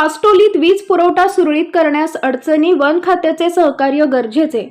पास्टोलीत वीज पुरवठा सुरळीत करण्यास अडचणी वन खात्याचे सहकार्य गरजेचे.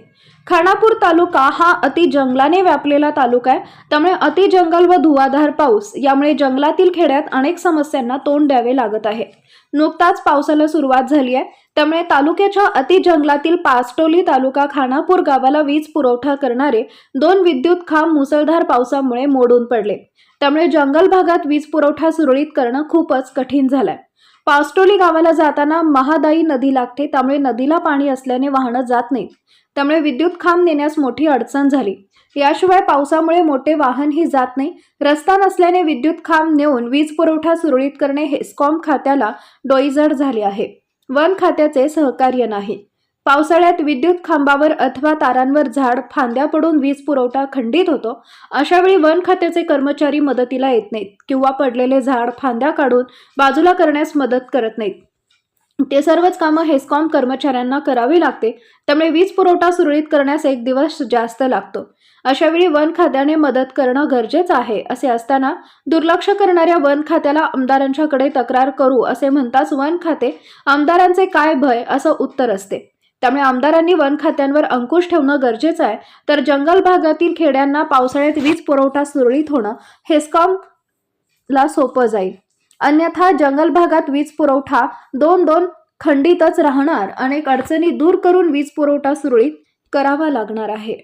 खानापूर तालुका हा अति जंगलाने व्यापलेला तालुका आहे. त्यामुळे अति जंगल व धुवाधार पाऊस यामुळे जंगलातील खेड्यात अनेक समस्यांना तोंड द्यावे लागत आहे. नुकताच पावसाला सुरुवात झाली आहे. त्यामुळे तालुक्याच्या अति जंगलातील पास्टोली तालुका खानापूर गावाला वीज पुरवठा करणारे दोन विद्युत खांब मुसळधार पावसामुळे मोडून पडले. त्यामुळे जंगल भागात वीज पुरवठा सुरळीत करणं खूपच कठीण झालंय. पास्टोली गावाला जाताना महादाई नदी लागते त्यामुळे नदीला पाणी असल्याने वाहनं जात नाहीत. त्यामुळे विद्युत खांब नेण्यास मोठी अडचण झाली. याशिवाय पावसामुळे मोठे वाहनही जात नाही. रस्ता नसल्याने विद्युत खांब नेऊन वीज पुरवठा सुरळीत करणे हेस्कॉम खात्याला डोईजड झाले आहे. वन खात्याचे सहकार्य नाही. पावसाळ्यात विद्युत खांबावर अथवा तारांवर झाड फांद्या पडून वीज पुरवठा खंडित होतो अशावेळी वन खात्याचे कर्मचारी मदतीला येत नाहीत किंवा पडलेले झाड फांद्या काढून बाजूला करण्यास मदत करत नाहीत. ते सर्वच कामं हेस्कॉम कर्मचाऱ्यांना करावी लागते त्यामुळे वीज पुरवठा सुरळीत करण्यास एक दिवस जास्त लागतो. अशावेळी वन खात्याने मदत करणं गरजेचं आहे असे असताना दुर्लक्ष करणाऱ्या वन खात्याला आमदारांच्याकडे तक्रार करू असे म्हणताच वन खाते आमदारांचे काय भय असं उत्तर असते. त्यामुळे आमदारांनी वन खात्यांवर अंकुश ठेवणं गरजेचं आहे. तर जंगल भागातील खेड्यांना पावसाळ्यात वीज पुरवठा सुरळीत होणं हेस्कॉम ला सोपं जाईल. अन्यथा जंगल भागात वीज पुरवठा दोन दोन खंडितच राहणार. अनेक अडचणी दूर करून वीज पुरवठा सुरळीत करावा लागणार आहे.